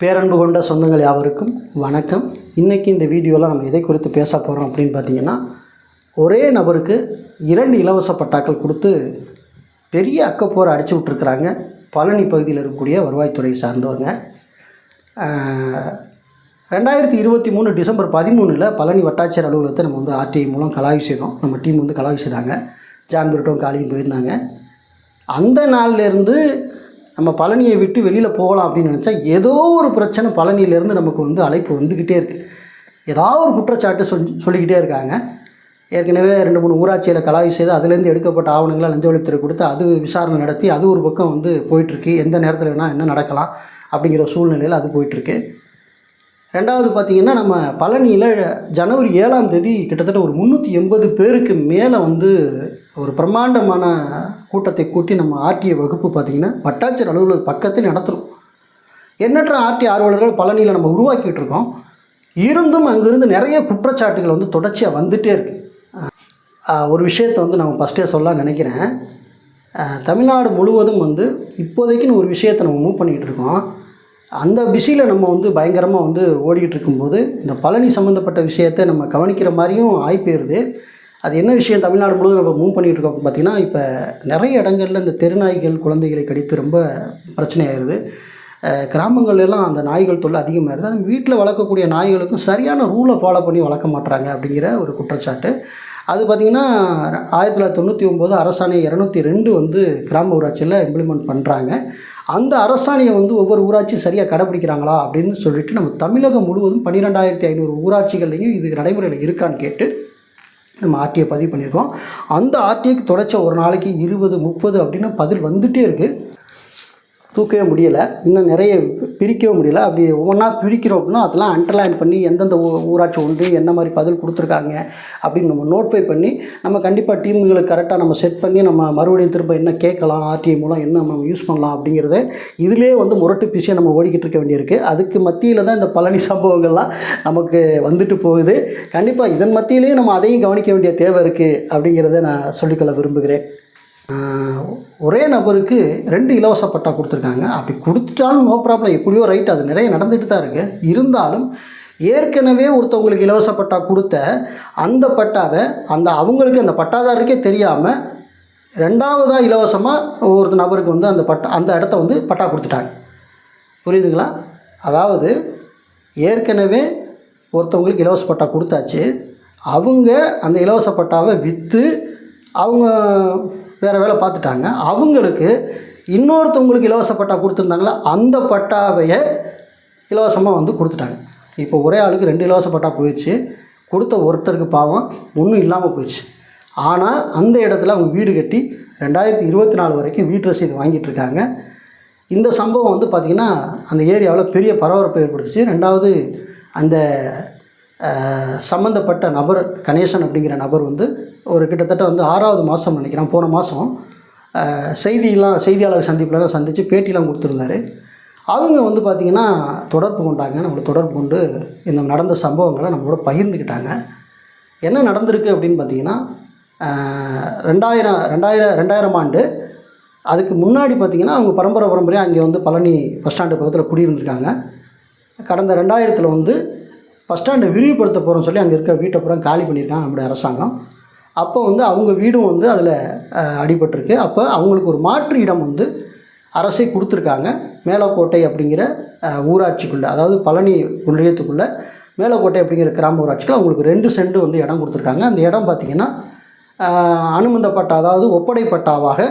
பேரன்பு கொண்ட சொந்தங்கள் யாவருக்கும் வணக்கம். இன்றைக்கி இந்த வீடியோவில் நம்ம எதை குறித்து பேச போகிறோம் அப்படின்னு பார்த்தீங்கன்னா ஒரே நபருக்கு இரண்டு இலவச பட்டாக்கள் கொடுத்து பெரிய அக்கப்போரை அடிச்சு விட்ருக்குறாங்க பழனி பகுதியில் இருக்கக்கூடிய வருவாய்த்துறை சார்ந்தவங்க. ரெண்டாயிரத்தி இருபத்தி மூணு டிசம்பர் பதிமூணில் பழனி வட்டாட்சியர் அலுவலகத்தை நம்ம வந்து ஆர்டிஐ மூலம் கலாய்வு செய்தோம். நம்ம டீம் வந்து கலாய்வு செய்தாங்க. ஜான் காலியும் போயிருந்தாங்க. அந்த நாள்லேருந்து நம்ம பழனியை விட்டு வெளியில் போகலாம் அப்படின்னு நினச்சா ஏதோ ஒரு பிரச்சனை பழனியிலேருந்து நமக்கு வந்து அழைப்பு வந்துக்கிட்டே இருக்குது ஏதாவது ஒரு குற்றச்சாட்டு சொல் சொல்லிக்கிட்டே இருக்காங்க. ஏற்கனவே ரெண்டு மூணு ஊராட்சியில் கலாய்வு செய்து அதுலேருந்து எடுக்கப்பட்ட ஆவணங்களை லஞ்ச ஒழித்துறை கொடுத்து அது விசாரணை நடத்தி அது ஒரு பக்கம் வந்து போயிட்டுருக்கு. எந்த நேரத்தில் வேணால் என்ன நடக்கலாம் அப்படிங்கிற சூழ்நிலையில் அது போயிட்டுருக்கு. ரெண்டாவது பார்த்திங்கன்னா நம்ம பழனியில் ஜனவரி ஏழாம் தேதி கிட்டத்தட்ட ஒரு முந்நூற்றி எண்பது பேருக்கு மேலே வந்து ஒரு பிரம்மாண்டமான கூட்டத்தை கூட்டி நம்ம ஆர்டிஐ வகுப்பு பார்த்திங்கன்னா வட்டாட்சியர் அலுவலக பக்கத்தில் நடத்தணும். எண்ணற்ற ஆர்டி ஆர்வலர்கள் பழனியில் நம்ம உருவாக்கிட்டு இருக்கோம். இருந்தும் அங்கேருந்து நிறைய குற்றச்சாட்டுகள் வந்து தொடர்ச்சியாக வந்துகிட்டே இருக்குது ஒரு விஷயத்தை வந்து நம்ம ஃபஸ்ட்டே சொல்ல நினைக்கிறேன். தமிழ்நாடு முழுவதும் வந்து இப்போதைக்குன்னு ஒரு விஷயத்தை நம்ம மூவ் பண்ணிகிட்டு இருக்கோம். அந்த பிஸியில் நம்ம வந்து பயங்கரமாக வந்து ஓடிக்கிட்டு இருக்கும்போது இந்த பழனி சம்மந்தப்பட்ட விஷயத்தை நம்ம கவனிக்கிற மாதிரியும் ஆகி போயிடுது அது என்ன விஷயம்? தமிழ்நாடு முழுவதும் நம்ம மூவ் பண்ணிகிட்டு இருக்கோம். பார்த்தீங்கன்னா இப்போ நிறைய இடங்களில் இந்த தெருநாய்கள் குழந்தைகளை கடித்து ரொம்ப பிரச்சனையாகிடுது கிராமங்கள்லாம் அந்த நாய்கள் தொல்லை அதிகமாகிருது அது வீட்டில் வளர்க்கக்கூடிய நாய்களுக்கும் சரியான ரூலை ஃபாலோ பண்ணி வளர்க்க மாட்றாங்க அப்படிங்கிற ஒரு குற்றச்சாட்டு. அது பார்த்திங்கன்னா ஆயிரத்தி தொள்ளாயிரத்தி தொண்ணூற்றி ஒம்பது அரசாணை இரநூத்தி ரெண்டு வந்து கிராம ஊராட்சியில் இம்ப்ளிமெண்ட் பண்ணுறாங்க அந்த அரசாணையை வந்து ஒவ்வொரு ஊராட்சியும் சரியாக கடைப்பிடிக்கிறாங்களா அப்படின்னு சொல்லிட்டு நம்ம தமிழகம் முழுவதும் பன்னிரெண்டாயிரத்தி ஐநூறு ஊராட்சிகள்லையும் இது நடைமுறையில் இருக்கான்னு கேட்டு நம்ம ஆர்டிஐ பதிவு பண்ணியிருக்கோம். அந்த ஆர்டிஐக்கு தொடச்ச ஒரு நாளைக்கு இருபது முப்பது அப்படின்னு பதில் வந்துகிட்டே இருக்குது தூக்கவே முடியலை. இன்னும் நிறைய பிரிக்கவும் முடியல. அப்படி ஒவ்வொன்றா பிரிக்கிறோம் அப்படின்னா அதெல்லாம் அண்டர்லைன் பண்ணி எந்தெந்த ஊ ஊராட்சி ஒன்று என்ன மாதிரி பதில் கொடுத்துருக்காங்க அப்படின்னு நம்ம நோட்ஃபை பண்ணி நம்ம கண்டிப்பாக டீமுங்களுக்கு கரெக்டாக நம்ம செட் பண்ணி நம்ம மறுபடியும் திரும்ப என்ன கேட்கலாம் ஆர்டிஐ மூலம் என்ன நம்ம யூஸ் பண்ணலாம் அப்படிங்கிறத இதிலே வந்து முரட்டு பிசியாக நம்ம ஓடிக்கிட்டு இருக்க வேண்டியிருக்கு. அதுக்கு மத்தியில் தான் இந்த பழனி சம்பவங்கள்லாம் நமக்கு வந்துட்டு போகுது. கண்டிப்பாக இதன் மத்தியிலேயே நம்ம அதையும் கவனிக்க வேண்டிய தேவை இருக்குது அப்படிங்கிறத நான் சொல்லிக்கொள்ள விரும்புகிறேன். ஒரே நபருக்கு ரெண்டு இலவச பட்டா கொடுத்துருக்காங்க. அப்படி கொடுத்துட்டாலும் நோ ப்ராப்ளம் எப்படியோ ரைட் அது நிறைய நடந்துட்டு தான் இருக்குது இருந்தாலும் ஏற்கனவே ஒருத்தவங்களுக்கு இலவச பட்டா கொடுத்த அந்த பட்டாவை அந்த அவங்களுக்கு அந்த பட்டாதாரருக்கே தெரியாமல் ரெண்டாவதாக இலவசமாக ஒரு நபருக்கு வந்து அந்த பட்டா அந்த இடத்த வந்து பட்டா கொடுத்துட்டாங்க. புரியுதுங்களா? அதாவது ஏற்கனவே ஒருத்தவங்களுக்கு இலவச பட்டா கொடுத்தாச்சு. அவங்க அந்த இலவச பட்டாவை விற்று அவங்க வேறு வேலை பார்த்துட்டாங்க. அவங்களுக்கு இன்னொருத்தவங்களுக்கு இலவச பட்டா கொடுத்துருந்தாங்களா அந்த பட்டாவையே இலவசமாக வந்து கொடுத்துட்டாங்க. இப்போ ஒரே ஆளுக்கு ரெண்டு இலவச பட்டா போயிடுச்சு. கொடுத்த ஒருத்தருக்கு பாவம் ஒன்றும் இல்லாமல் போயிடுச்சு. ஆனால் அந்த இடத்துல அவங்க வீடு கட்டி ரெண்டாயிரத்தி இருபத்தி நாலு வரைக்கும் வீட்டு ரசீது வாங்கிட்டு இருக்காங்க. இந்த சம்பவம் வந்து பார்த்திங்கன்னா அந்த ஏரியாவில் பெரிய பரபரப்பு ஏற்படுத்துச்சு. ரெண்டாவது அந்த சம்மந்தப்பட்ட நபர் கணேசன் அப்படிங்கிற நபர் வந்து ஒரு கிட்டத்தட்ட வந்து ஆறாவது மாதம் நினைக்கிறேன் போன மாதம் செய்தியெல்லாம் செய்தியாளர் சந்திப்புலலாம் சந்தித்து பேட்டிலாம் கொடுத்துருந்தாரு. அவங்க வந்து பார்த்திங்கன்னா தொடர்பு கொண்டாங்க நம்மளை தொடர்பு கொண்டு இந்த நடந்த சம்பவங்களை நம்மளோட பகிர்ந்துக்கிட்டாங்க. என்ன நடந்திருக்கு அப்படின்னு பார்த்தீங்கன்னா ரெண்டாயிரம் ரெண்டாயிரம் ரெண்டாயிரம் ஆண்டு அதுக்கு முன்னாடி பார்த்திங்கன்னா அவங்க பரம்பரை பரம்பரையாக அங்கே வந்து பழனி பஸ் ஸ்டாண்டு பக்கத்தில் குடியிருந்திருக்காங்க. கடந்த ரெண்டாயிரத்தில் வந்து பஸ் ஸ்டாண்டை விரிவுபடுத்த போகிறோம்னு சொல்லி அங்கே இருக்க வீட்டை பூரா காலி பண்ணியிருக்காங்க நம்முடைய அரசாங்கம். அப்போ வந்து அவங்க வீடும் வந்து அதில் அடிபட்டிருக்கு. அப்போ அவங்களுக்கு ஒரு மாற்று இடம் வந்து அரசே கொடுத்துருக்காங்க. மேலக்கோட்டை அப்படிங்கிற ஊராட்சிக்குள்ளே அதாவது பழனி ஒன்றியத்துக்குள்ளே மேலக்கோட்டை அப்படிங்கிற கிராம ஊராட்சிக்குள்ள அவங்களுக்கு ரெண்டு செண்டு வந்து இடம் கொடுத்துருக்காங்க. அந்த இடம் பார்த்திங்கன்னா அனுமந்தப்பட்ட அதாவது ஒப்படைப்பட்டாவாக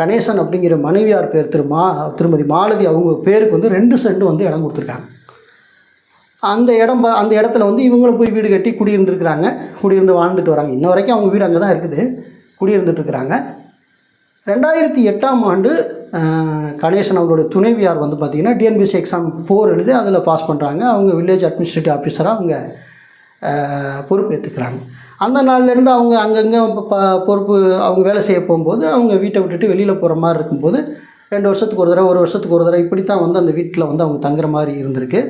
கணேசன் அப்படிங்கிற மனைவியார் பேர் திரு மா திருமதி மாலதி அவங்க பேருக்கு வந்து ரெண்டு செண்டு வந்து இடம் கொடுத்துருக்காங்க. அந்த இடம் அந்த இடத்துல வந்து இவங்களும் போய் வீடு கட்டி குடியிருந்துருக்குறாங்க. குடியிருந்து வாழ்ந்துட்டு வராங்க. இன்ன வரைக்கும் அவங்க வீடு அங்கே தான் இருக்குது. குடியிருந்துட்டுருக்குறாங்க. ரெண்டாயிரத்தி எட்டாம் ஆண்டு கணேசன் அவங்களுடைய துணைவியார் வந்து பார்த்திங்கன்னா டிஎன்பிஎஸ்சி எக்ஸாம் ஃபோர் எழுதி அதில் பாஸ் பண்ணுறாங்க அவங்க வில்லேஜ் அட்மினிஸ்ட்ரேட்டிவ் ஆஃபீஸராக அவங்க பொறுப்பேற்றுக்கிறாங்க அந்த நாள்லேருந்து அவங்க அங்கங்கே ப பொறுப்பு அவங்க வேலை செய்ய போகும்போது அவங்க வீட்டை விட்டுட்டு வெளியில் போகிற மாதிரி இருக்கும்போது ரெண்டு வருஷத்துக்கு ஒரு தடவை ஒரு வருஷத்துக்கு ஒரு தடவை இப்படி தான் வந்து அந்த வீட்டில் வந்து அவங்க தங்குற மாதிரி இருந்திருக்கு.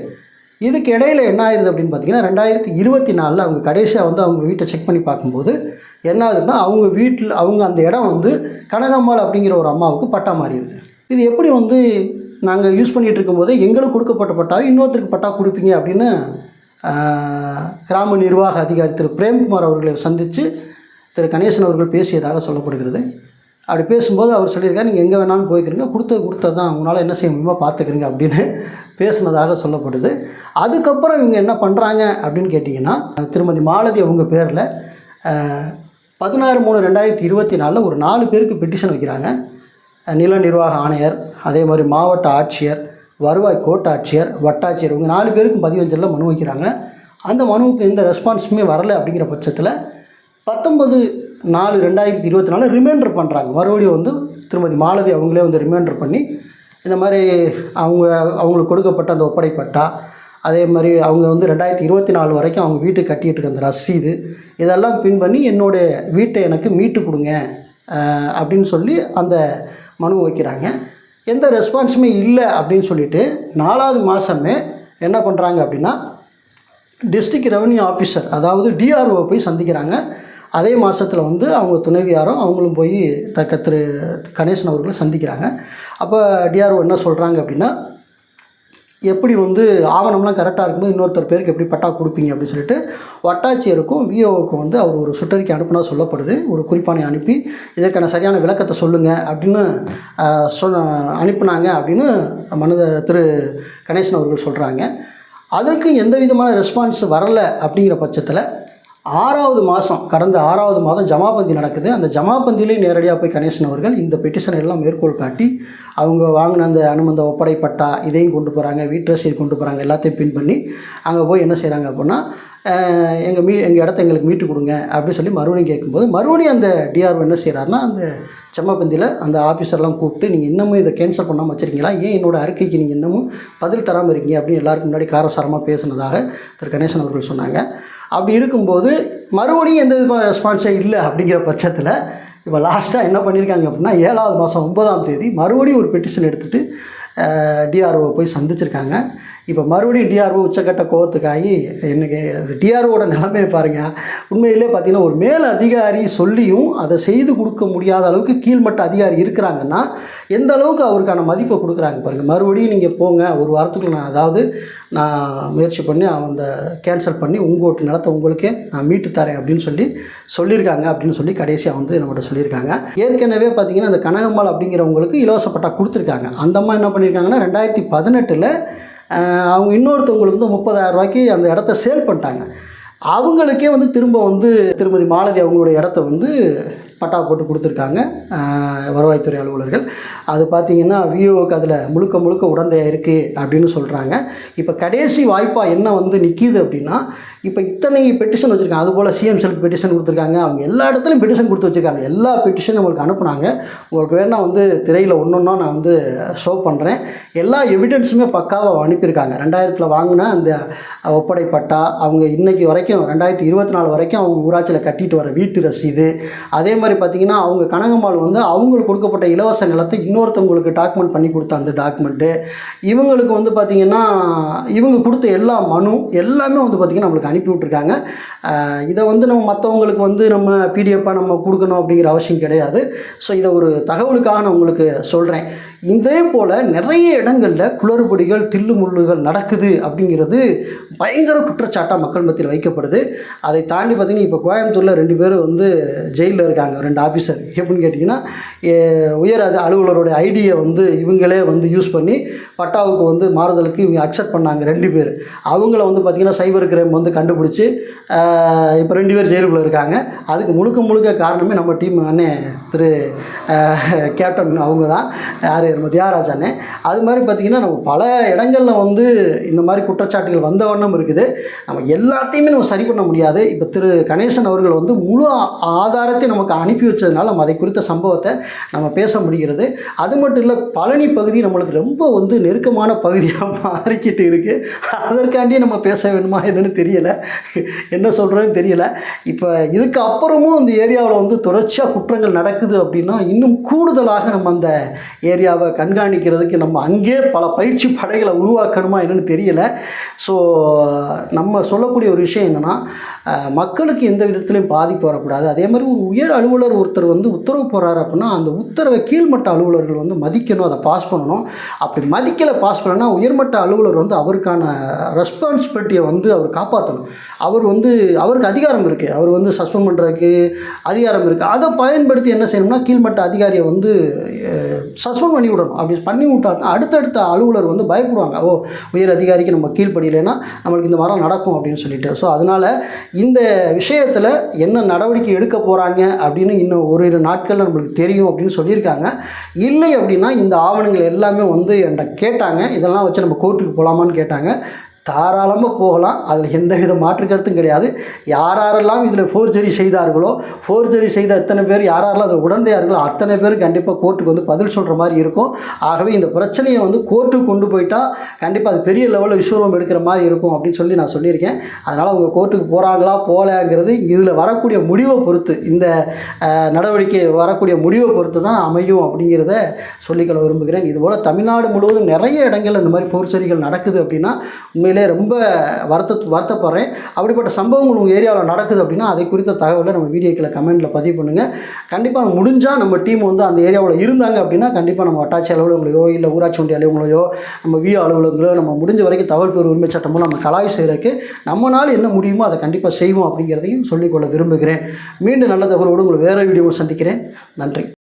இதுக்கு இடையில் என்ன ஆயிருது அப்படின்னு பார்த்தீங்கன்னா ரெண்டாயிரத்தி இருபத்தி நாலில் அவங்க கடைசியாக வந்து அவங்க வீட்டை செக் பண்ணி பார்க்கும்போது என்ன ஆகுதுன்னா அவங்க வீட்டில் அவங்க அந்த இடம் வந்து கனகம்மாள் அப்படிங்கிற ஒரு அம்மாவுக்கு பட்டா மாறிடுது. இது எப்படி வந்து நாங்கள் யூஸ் பண்ணிகிட்டு இருக்கும்போது எங்களுக்கு கொடுக்கப்பட்ட பட்டா இன்னொருத்தருக்கு பட்டா கொடுப்பீங்க அப்படின்னு கிராம நிர்வாக அதிகாரி திரு. பிரேம்குமார் அவர்களை சந்தித்து திரு. கணேசன் அவர்கள் பேசியதாக சொல்லப்படுகிறது. அப்படி பேசும்போது அவர் சொல்லியிருக்காரு நீங்கள் எங்கே வேணாலும் போய்க்கிறீங்க கொடுத்து கொடுத்தது தான் உங்களால் என்ன செய்ய முடியுமோ பார்த்துக்கிறீங்க அப்படின்னு பேசுனதாக சொல்லப்படுது. அதுக்கப்புறம் இவங்க என்ன பண்ணுறாங்க அப்படின்னு கேட்டிங்கன்னா திருமதி மாலதி அவங்க பேரில் பதினாறு மூணு ரெண்டாயிரத்தி இருபத்தி நாலில் ஒரு நாலு பேருக்கு பெட்டிஷன் வைக்கிறாங்க. நில நிர்வாக ஆணையர் அதே மாதிரி மாவட்ட ஆட்சியர் வருவாய் கோட்டாட்சியர் வட்டாட்சியர் இவங்க நாலு பேருக்கும் பதிவஞ்சலில் மனு வைக்கிறாங்க. அந்த மனுவுக்கு எந்த ரெஸ்பான்ஸுமே வரல அப்படிங்கிற பட்சத்தில் பத்தொன்பது நாலு ரெண்டாயிரத்தி இருபத்தி நாலு ரிமைண்டர் பண்ணுறாங்க மறுபடியும் வந்து திருமதி மாலதி அவங்களே வந்து ரிமைண்டர் பண்ணி இந்த மாதிரி அவங்க அவங்களுக்கு கொடுக்கப்பட்ட அந்த ஒப்படைப்பட்டா அதே மாதிரி அவங்க வந்து ரெண்டாயிரத்தி இருபத்தி நாலு வரைக்கும் அவங்க வீட்டுக்கு கட்டிகிட்டு இருக்க அந்த ரசீது இதெல்லாம் பின் பண்ணி என்னுடைய வீட்டை எனக்கு மீட்டு கொடுங்க அப்படின்னு சொல்லி அந்த மனு வைக்கிறாங்க. எந்த ரெஸ்பான்ஸுமே இல்லை அப்படின்னு சொல்லிட்டு நாலாவது மாதமே என்ன பண்ணுறாங்க அப்படின்னா டிஸ்ட்ரிக்ட் ரெவன்யூ ஆஃபீஸர் அதாவது டிஆர்ஓ போய் சந்திக்கிறாங்க. அதே மாதத்தில் வந்து அவங்க துணைவியாரும் அவங்களும் போய் தக்க திரு கணேசன் அவர்களை சந்திக்கிறாங்க. அப்போ டிஆர்ஓ என்ன சொல்கிறாங்க அப்படின்னா எப்படி வந்து ஆவணம்லாம் கரெக்டாக இருக்கும்போது இன்னொருத்தர் பேருக்கு எப்படி பட்டா கொடுப்பீங்க அப்படின்னு சொல்லிட்டு வட்டாட்சியருக்கும் விஓவுக்கும் வந்து அவர் ஒரு சுற்றறிக்கை அனுப்புனா சொல்லப்படுது. ஒரு குறிப்பானை அனுப்பி இதற்கான சரியான விளக்கத்தை சொல்லுங்கள் அப்படின்னு சொன்ன அனுப்புனாங்க அப்படின்னு மனத திரு கணேசன் அவர்கள் சொல்கிறாங்க அதற்கு எந்த விதமான ரெஸ்பான்ஸ் வரல அப்படிங்கிற பட்சத்தில் ஆறாவது மாதம் கடந்த ஆறாவது மாதம் ஜமாபந்தி நடக்குது. அந்த ஜமாபந்திலேயே நேரடியாக போய் கணேசன் அவர்கள் இந்த பெட்டிஷனை எல்லாம் மேற்கோள் காட்டி அவங்க வாங்கின அந்த அனுமந்த ஒப்படைப்பட்டா இதையும் கொண்டு போகிறாங்க வீட்டு ரசீது கொண்டு போகிறாங்க எல்லாத்தையும் பின் பண்ணி அங்கே போய் என்ன செய்கிறாங்க அப்படின்னா எங்கள் மீ எங்கள் இடத்த எங்களுக்கு மீட்டு கொடுங்க அப்படின்னு சொல்லி மறுபடியும் கேட்கும்போது மறுபடியும் அந்த டிஆர்ஓ என்ன செய்கிறாருன்னா அந்த செம்மப்பந்தியில் அந்த ஆஃபீஸர்லாம் கூப்பிட்டு நீங்கள் இன்னமும் இதை கேன்சல் பண்ணாமல் வச்சுருக்கீங்களா? ஏன் என்னோடய அறிக்கைக்கு நீங்கள் இன்னமும் பதில் தராமல் இருக்கீங்க? அப்படின்னு எல்லாருக்கும் முன்னாடி காரசாரமாக பேசுனதாக திரு கணேசன் அவர்கள் சொன்னாங்க. அப்படி இருக்கும்போது மறுபடியும் எந்த விதமான ரெஸ்பான்ஸே இல்லை அப்படிங்கிற பட்சத்தில் இப்போ லாஸ்ட்டாக என்ன பண்ணியிருக்காங்க அப்படின்னா ஏழாவது மாதம் ஒன்பதாம் தேதி மறுபடியும் ஒரு பெட்டிஷன் எடுத்துகிட்டு டிஆர்ஓ போய் சந்திச்சிருக்காங்க. இப்போ மறுபடியும் டிஆர்ஓ உச்சக்கட்ட கோவத்துக்காகி எனக்கு டிஆர்ஓட நிலமையை பாருங்கள் உண்மையிலே பார்த்தீங்கன்னா ஒரு மேல் அதிகாரி சொல்லியும் அதை செய்து கொடுக்க முடியாத அளவுக்கு கீழ்மட்ட அதிகாரி இருக்கிறாங்கன்னா எந்த அளவுக்கு அவருக்கான மதிப்பை கொடுக்குறாங்க பாருங்கள் மறுபடியும் நீங்கள் போங்க ஒரு வாரத்துக்குள்ள நான் அதாவது நான் முயற்சி பண்ணி அந்த கேன்சல் பண்ணி உங்கள் நிலத்தை உங்களுக்கே நான் மீட்டு தரேன் அப்படின்னு சொல்லி சொல்லியிருக்காங்க அப்படின்னு சொல்லி கடைசியாக வந்து நம்மகிட்ட சொல்லியிருக்காங்க. ஏற்கனவே பார்த்தீங்கன்னா அந்த கனகம்மாள் அப்படிங்கிறவங்களுக்கு இலவச பட்டா கொடுத்துருக்காங்க. அந்த அம்மா என்ன பண்ணியிருக்காங்கன்னா ரெண்டாயிரத்தி பதினெட்டில் அவங்க இன்னொருத்தவங்களுக்கு வந்து முப்பதாயிரம் ரூபாய்க்கு அந்த இடத்த சேல் பண்ணிட்டாங்க. அவங்களுக்கே வந்து திரும்ப வந்து திருமதி மாலதி அவங்களுடைய இடத்த வந்து பட்டா போட்டு கொடுத்துருக்காங்க வருவாய்த்துறை அலுவலர்கள். அது பார்த்திங்கன்னா விஓக்கு அதில் முழுக்க முழுக்க உடந்தையாக இருக்குது அப்படின்னு சொல்கிறாங்க இப்போ கடைசி வாய்ப்பாக என்ன வந்து நிற்கிது அப்படின்னா இப்போ இத்தனை பெட்டிஷன் வச்சுருக்காங்க. அதுபோல் சிஎம் செல்ஃப் பெட்டிஷன் கொடுத்துருக்காங்க. அவங்க எல்லா இடத்துலையும் பெட்டிஷன் கொடுத்து வச்சுருக்காங்க. எல்லா பெட்டிஷனும் உங்களுக்கு அனுப்புனாங்க. உங்களுக்கு வேணால் வந்து திரையில் ஒன்று ஒன்றா நான் வந்து ஷோ பண்ணுறேன் எல்லா எவிடன்ஸுமே பக்காவாக அனுப்பியிருக்காங்க. ரெண்டாயிரத்தில் வாங்கின அந்த ஒப்படைப்பட்டா அவங்க இன்னைக்கு வரைக்கும் ரெண்டாயிரத்தி இருபத்தி நாலு வரைக்கும் அவங்க ஊராட்சியில் கட்டிட்டு வர வீட்டு ரசீது. அதே மாதிரி பார்த்திங்கன்னா அவங்க கனகம்மாள் வந்து அவங்களுக்கு கொடுக்கப்பட்ட இலவச நிலத்தை இன்னொருத்தவங்களுக்கு டாக்குமெண்ட் பண்ணி கொடுத்த அந்த டாக்குமெண்ட்டு இவங்களுக்கு வந்து பார்த்திங்கன்னா இவங்க கொடுத்த எல்லா மனு எல்லாமே வந்து பார்த்திங்கன்னா நம்மளுக்கு அனுப்பி விட்ருக்காங்க இதை வந்து நம்ம மற்றவங்களுக்கு வந்து நம்ம பிடிஎஃபாக நம்ம கொடுக்கணும் அப்படிங்கிற அவசியம் கிடையாது. ஸோ இதை ஒரு தகவலுக்காக நான் உங்களுக்கு சொல்கிறேன் இதே போல் நிறைய இடங்களில் குளறுபடிகள் தில்லு முள்ளுகள் நடக்குது அப்படிங்கிறது பயங்கர குற்றச்சாட்டாக மக்கள் மத்தியில் வைக்கப்படுது. அதை தாண்டி பார்த்திங்கன்னா இப்போ கோயம்புத்தூரில் ரெண்டு பேர் வந்து ஜெயிலில் இருக்காங்க ரெண்டு ஆஃபீஸர் எப்படின்னு கேட்டிங்கன்னா உயர் அது அலுவலருடைய ஐடியை வந்து இவங்களே வந்து யூஸ் பண்ணி பட்டாவுக்கு வந்து மாறுதலுக்கு இவங்க அக்செப்ட் பண்ணாங்க ரெண்டு பேர். அவங்கள வந்து பார்த்திங்கன்னா சைபர் கிரைம் வந்து கண்டுபிடிச்சி இப்போ ரெண்டு பேர் ஜெயிலுக்குள்ளே இருக்காங்க. அதுக்கு முழுக்க முழுக்க காரணமே நம்ம டீம் அண்ணே திரு கேப்டன் அவங்க தான் யார் நம்ம தியாகராஜ் அண்ணே அது மாதிரி பார்த்திங்கன்னா நம்ம பல இடங்களில் வந்து இந்த மாதிரி குற்றச்சாட்டுகள் வந்த வண்ணம் இருக்குது. நம்ம எல்லாத்தையுமே நம்ம சரி பண்ண முடியாது. இப்போ திரு கணேசன் அவர்கள் வந்து முழு ஆதாரத்தை நமக்கு அனுப்பி வச்சதுனால நம்ம அதை குறித்த சம்பவத்தை நம்ம பேச முடிகிறது. அது மட்டும் இல்லை பழனி பகுதி நம்மளுக்கு ரொம்ப வந்து நெருக்கமான பகுதியாக மாறிக்கிட்டு இருக்குது அதற்காண்டியே நம்ம பேச வேணுமா என்னன்னு தெரியலை. என்ன சொல்கிறதுன்னு தெரியல. இப்போ இதுக்கு அப்புறமும் அந்த ஏரியாவில் வந்து தொடர்ச்சியாக குற்றங்கள் நடக்குது அப்படின்னா இன்னும் கூடுதலாக நம்ம அந்த ஏரியாவை இந்தியாவை கண்காணிக்கிறதுக்கு நம்ம அங்கே பல பயிற்சி படைகளை உருவாக்கணுமா என்னன்னு தெரியல. ஸோ நம்ம சொல்லக்கூடிய ஒரு விஷயம் என்னென்னா மக்களுக்கு எந்த விதத்துலையும் பாதிப்பு வரக்கூடாது. அதே மாதிரி ஒரு உயர் அலுவலர் ஒருத்தர் வந்து உத்தரவு போகிறாரு அப்படின்னா அந்த உத்தரவை கீழ்மட்ட அலுவலர்கள் வந்து மதிக்கணும் அதை பாஸ் பண்ணணும். அப்படி மதிக்கலை பாஸ் பண்ணனா உயர்மட்ட அலுவலர் வந்து அவருக்கான ரெஸ்பான்சிபிலிட்டியை வந்து அவர் காப்பாற்றணும். அவர் வந்து அவருக்கு அதிகாரம் இருக்குது அவர் வந்து சஸ்பெண்ட் பண்ணுறதுக்கு அதிகாரம் இருக்குது அதை பயன்படுத்தி என்ன செய்யணும்னா கீழ்மட்ட அதிகாரியை வந்து சஸ்பெண்ட் பண்ணி விடணும் அப்படி பண்ணி விட்டா தான் அடுத்தடுத்த அலுவலர் வந்து பயப்படுவாங்க. ஓ உயர் அதிகாரிக்கு நம்ம கீழ்ப்படியலைன்னா நம்மளுக்கு இந்த மரம் நடக்கும் அப்படின்னு சொல்லிட்டு. ஸோ அதனால் இந்த விஷயத்தில் என்ன நடவடிக்கை எடுக்க போகிறாங்க அப்படின்னு இன்னும் ஒரு இரு நாட்களில் நம்மளுக்கு தெரியும் அப்படின்னு சொல்லியிருக்காங்க. இல்லை அப்படின்னா இந்த ஆவணங்கள் எல்லாமே வந்து என்கிட்ட கேட்டாங்க. இதெல்லாம் வச்சு நம்ம கோர்ட்டுக்கு போகலாமான்னு கேட்டாங்க. தாராளமாக போகலாம். அதில் எந்த வித மாற்று கருத்தும் கிடையாது. யார் யாரெல்லாம் இதில் ஃபோர்ஜரி செய்தார்களோ ஃபோர்ஜரி செய்த அத்தனை பேர் யார் யாரெல்லாம் அதில் உடந்தையார்களோ அத்தனை பேர் கண்டிப்பாக கோர்ட்டுக்கு வந்து பதில் சொல்கிற மாதிரி இருக்கும். ஆகவே இந்த பிரச்சனையை வந்து கோர்ட்டுக்கு கொண்டு போயிட்டால் கண்டிப்பாக அது பெரிய லெவலில் விஸ்வரூபம் எடுக்கிற மாதிரி இருக்கும் அப்படின்னு சொல்லி நான் சொல்லியிருக்கேன். அதனால் அவங்க கோர்ட்டுக்கு போகிறாங்களா போகலாங்கிறது இதில் வரக்கூடிய முடிவை பொறுத்து இந்த நடவடிக்கை வரக்கூடிய முடிவை பொறுத்து தான் அமையும் அப்படிங்கிறத சொல்லிக்கொள்ள விரும்புகிறேன். இதுபோல் தமிழ்நாடு முழுவதும் நிறைய இடங்கள்ல இந்த மாதிரி போர்ச்சரிகள் நடக்குது அப்படின்னா உண்மையிலே ரொம்ப வருத்த வருத்தப்படுறேன். அப்படிப்பட்ட சம்பவங்கள் உங்கள் ஏரியாவில் நடக்குது அப்படின்னா அதை குறித்த தகவலை நம்ம வீடியோக்களை கமெண்ட்டில் பதிவு பண்ணுங்கள் கண்டிப்பாக முடிஞ்சால் நம்ம டீம் வந்து அந்த ஏரியாவில் இருந்தாங்க அப்படின்னா கண்டிப்பாக நம்ம வட்டாட்சி அலுவலகங்களையோ இல்லை ஊராட்சி ஒன்றிய அலுவலகங்களையோ நம்ம விஓ அலுவலகங்களோ நம்ம முடிஞ்ச வரைக்கும் தகவல் பெறு உரிமை சட்டமும் நம்ம கலாய் செய்கிறதுக்கு நம்மளால் என்ன முடியுமோ அதை கண்டிப்பாக செய்வோம் அப்படிங்கிறதையும் சொல்லிக்கொள்ள விரும்புகிறேன். மீண்டும் நல்ல தகவலோடு உங்களை வேறு வீடியோவில் சந்திக்கிறேன். நன்றி.